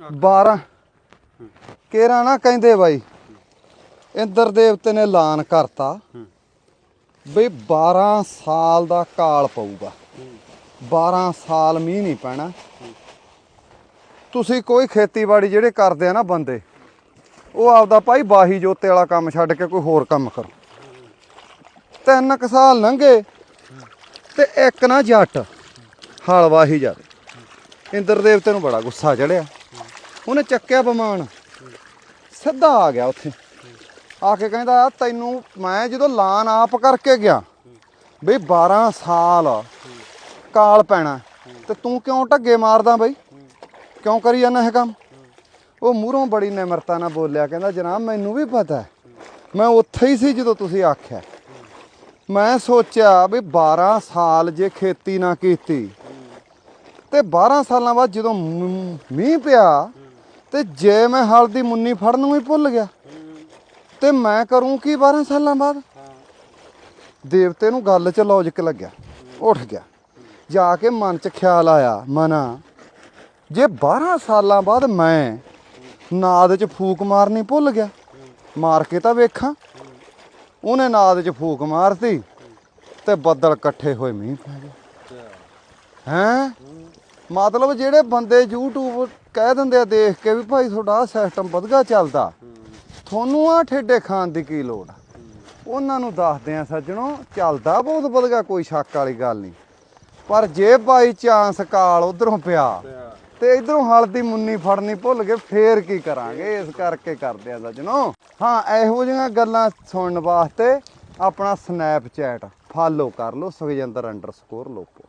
12 ਕੇਰਾ ਨਾ ਕਹਿੰਦੇ ਬਾਈ, ਇੰਦਰ ਦੇਵਤੇ ਨੇ ਐਲਾਨ ਕਰਤਾ ਬਈ 12 ਸਾਲ ਦਾ ਕਾਲ ਪਊਗਾ। 12 ਸਾਲ ਮੀਂਹ ਨਹੀਂ ਪੈਣਾ। ਤੁਸੀਂ ਕੋਈ ਖੇਤੀਬਾੜੀ ਜਿਹੜੇ ਕਰਦੇ ਆ ਨਾ ਬੰਦੇ, ਉਹ ਆਪਦਾ ਭਾਈ ਬਾਹੀ ਜੋਤੇ ਵਾਲਾ ਕੰਮ ਛੱਡ ਕੇ ਕੋਈ ਹੋਰ ਕੰਮ ਕਰੋ। ਤਿੰਨ ਕੁ ਸਾਲ ਲੰਘੇ ਤੇ ਇੱਕ ਨਾ ਜੱਟ ਹਲ ਵਾਹੀ ਜਾਵੇ। ਇੰਦਰ ਦੇਵਤੇ ਨੂੰ ਬੜਾ ਗੁੱਸਾ ਚੜਿਆ। ਉਹਨੇ ਚੱਕਿਆ ਬਮਾਨ। ਸਿੱਧਾ ਆ ਗਿਆ ਉੱਥੇ। ਆ ਕੇ ਕਹਿੰਦਾ, ਤੈਨੂੰ ਮੈਂ ਜਦੋਂ ਲਾਨ ਆਪ ਕਰਕੇ ਗਿਆ, ਬਈ 12 ਸਾਲ ਕਾਲ ਪੈਣਾ। ਤੇ ਤੂੰ ਕਿਉਂ ਢੱਗੇ ਮਾਰਦਾ ਬਈ? ਕਿਉਂ ਕਰੀ ਜਾਂਦਾ ਇਹ ਕੰਮ? ਉਹ ਮੂਹਰੋਂ ਬੜੀ ਨਿਮਰਤਾ ਨਾਲ ਬੋਲਿਆ, ਕਹਿੰਦਾ, ਜਨਾਬ, ਮੈਨੂੰ ਵੀ ਪਤਾ ਮੈਂ ਉੱਥੇ ਹੀ ਸੀ ਜਦੋਂ ਤੁਸੀਂ ਆਖਿਆ। ਮੈਂ ਸੋਚਿਆ ਵੀ 12 ਸਾਲ ਜੇ ਖੇਤੀ ਨਾ ਕੀਤੀ। ਤੇ 12 ਸਾਲਾਂ ਬਾਅਦ ਜਦੋਂ ਮੀਂਹ ਪਿਆ ਤੇ ਜੇ ਮੈਂ ਹਲ ਦੀ ਮੁੰਨੀ ਫੜਨ ਨੂੰ ਹੀ ਭੁੱਲ ਗਿਆ, ਤੇ ਮੈਂ ਕਰੂੰ ਕੀ 12 ਸਾਲਾਂ ਬਾਅਦ? ਦੇਵਤੇ ਨੂੰ ਗੱਲ 'ਚ ਲੌਜੀਕ ਲੱਗਿਆ, ਉੱਠ ਗਿਆ। ਜਾ ਕੇ ਮਨ 'ਚ ਖਿਆਲ ਆਇਆ, ਮਨਾ, ਜੇ 12 ਸਾਲਾਂ ਬਾਅਦ ਮੈਂ ਨਾਦ 'ਚ ਫੂਕ ਮਾਰਨੀ ਭੁੱਲ ਗਿਆ, ਮਾਰ ਕੇ ਤਾਂ ਵੇਖਾਂ। ਉਹਨੇ ਨਾਦ 'ਚ ਫੂਕ ਮਾਰਤੀ ਤੇ ਬੱਦਲ ਇਕੱਠੇ ਹੋਏ ਮੀਂਹ ਪੈ ਗਿਆ ਹੈਂ? ਮਤਲਬ ਜਿਹੜੇ ਬੰਦੇ YouTube ਕਹਿ ਦਿੰਦੇ ਆ ਦੇਖ ਕੇ ਵੀ ਭਾਈ ਤੁਹਾਡਾ ਸਿਸਟਮ ਵਧਗਾ ਚੱਲਦਾ। ਤੁਹਾਨੂੰ ਆ ਠੇਡੇ ਖਾਣ ਦੀ ਕੀ ਲੋੜ ਉਹਨਾਂ ਨੂੰ ਦੱਸਦੇ ਆ ਸੱਜਣੋ, ਚੱਲਦਾ ਬਹੁਤ ਵਧਗਾ ਕੋਈ ਸ਼ੱਕ ਵਾਲੀ ਗੱਲ ਨਹੀਂ। ਪਰ ਜੇ ਬਾਈ ਚਾਂਸ ਕਾਲ ਉਧਰੋਂ ਪਿਆ ਤੇ ਇਧਰੋਂ ਹਲਦੀ ਮੁੰਨੀ ਫੜਨੀ ਭੁੱਲ ਗਏ, ਫੇਰ ਕੀ ਕਰਾਂਗੇ? ਇਸ ਕਰਕੇ ਕਰਦੇ ਆ ਸੱਜਣੋ। ਹਾਂ, ਇਹੋ ਜਿਹੀਆਂ ਗੱਲਾਂ ਸੁਣਨ ਵਾਸਤੇ ਆਪਣਾ ਸਨੈਪਚੈਟ ਫਾਲੋ ਕਰ ਲਓ, ਸੁਖਜਿੰਦਰ ਅੰਡਰਸਕੋਰ ਲੋਕੋ।